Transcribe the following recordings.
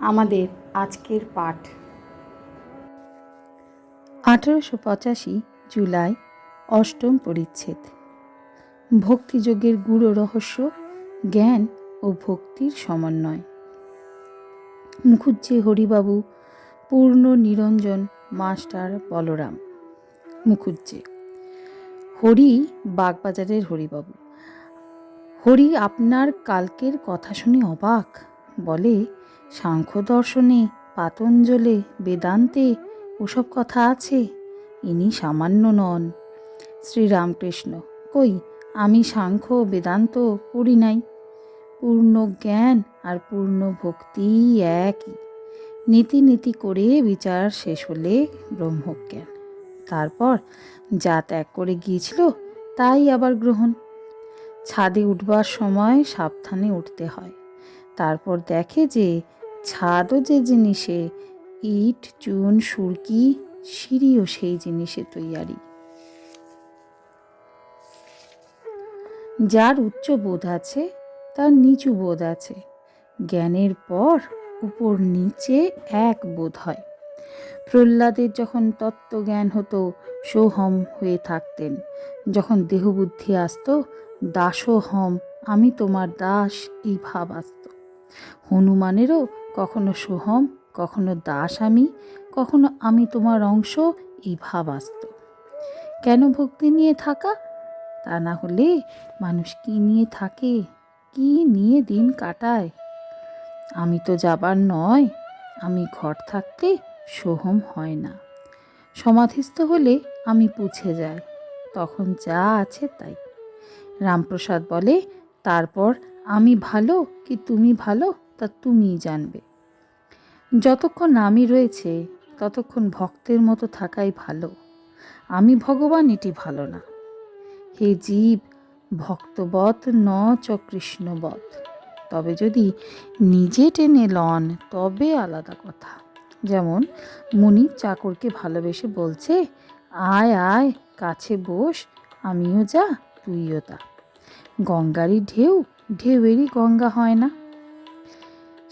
আমাদের আজকের পাঠ। আঠারোশো পঁচাশি জুলাই, অষ্টম পরিচ্ছেদ। ভক্তিযোগের গূঢ় রহস্য, জ্ঞান ও ভক্তির সমন্বয়। মুখুজ্জে হরিবাবু, পূর্ণ নিরঞ্জন, মাস্টার বলরাম। মুখুজ্জে হরি বাগবাজারের হরিবাবু। হরি, আপনার কালকের কথা শুনে অবাক। বলে সাংখ্য দর্শনে পাতঞ্জলে, বেদান্তে ওসব কথা আছে? ইনি সামান্য নন। শ্রীরামকৃষ্ণ, কই, আমি সাংখ্য বেদান্ত পড়ি নাই। পূর্ণ জ্ঞান আর পূর্ণ ভক্তি একই। নীতি নীতি করে বিচার শেষ হলে ব্রহ্মজ্ঞান। তারপর যা ত্যাগ করে গিয়েছিল, তাই আবার গ্রহণ। ছাদে উঠবার সময় সাবধানে উঠতে হয়। তারপর দেখে যে ছাদও যে জিনিসে, ইট, চুন, সুরকি, সিঁড়িও সেই জিনিসে তৈয়ারি। যার উচ্চ বোধ আছে, তার নিচু বোধ আছে। জ্ঞানের পর উপর নিচে এক বোধ হয়। প্রহ্লাদের যখন তত্ত্বজ্ঞান হতো, সোহম হয়ে থাকতেন। যখন দেহবুদ্ধি আসতো, দাসোহম, আমি তোমার দাস এই ভাব আসত। হনুমানেরও কখনো সোহম, কখনো দাস আমি কখনো আমি তোমার অংশ, এই ভাব আসত। কেন ভক্তি নিয়ে থাকা? তা না হলে মানুষ কি নিয়ে থাকে? কি নিয়ে দিন কাটায়? আমি তো যাবার নয়, আমি ঘর থাকতে সোহম হয় না। সমাধিস্থ হলে আমি পুছে যাই, তখন যা আছে তাই। রামপ্রসাদ বলে, তারপর আমি ভালো কি তুমি ভালো? তা তুমিই জানবে। যতক্ষণ আমি রয়েছে, ততক্ষণ ভক্তের মতো থাকাই ভালো। আমি ভগবান, এটি ভালো না। হে জীব, ভক্তবৎ ন চ কৃষ্ণবৎ। তবে যদি নিজে টেনে লন, তবে আলাদা কথা। যেমন মুনির চাকরকে ভালোবেসে বলছে, আয় আয়, কাছে বস, আমিও যা, তুইও তা। গঙ্গারই ঢেউ, ঢেউয়েরই গঙ্গা হয় না।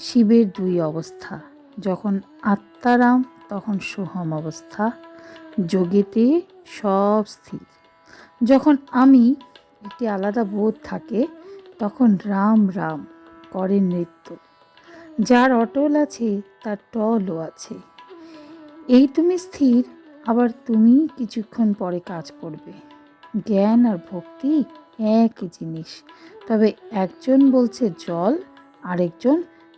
শিবের দুই অবস্থা, যখন আত্মারাম, তখন সোহম অবস্থা। যোগেতে সব স্থির। যখন আমি একটি আলাদা বোধ থাকে, তখন রাম রাম করে নৃত্য। যার অটল আছে, তার টলও আছে। এই তুমি স্থির, আবার তুমি কিছুক্ষণ পরে কাজ করবে। জ্ঞান আর ভক্তি একই জিনিস। তবে একজন বলছে জল, আরেকজন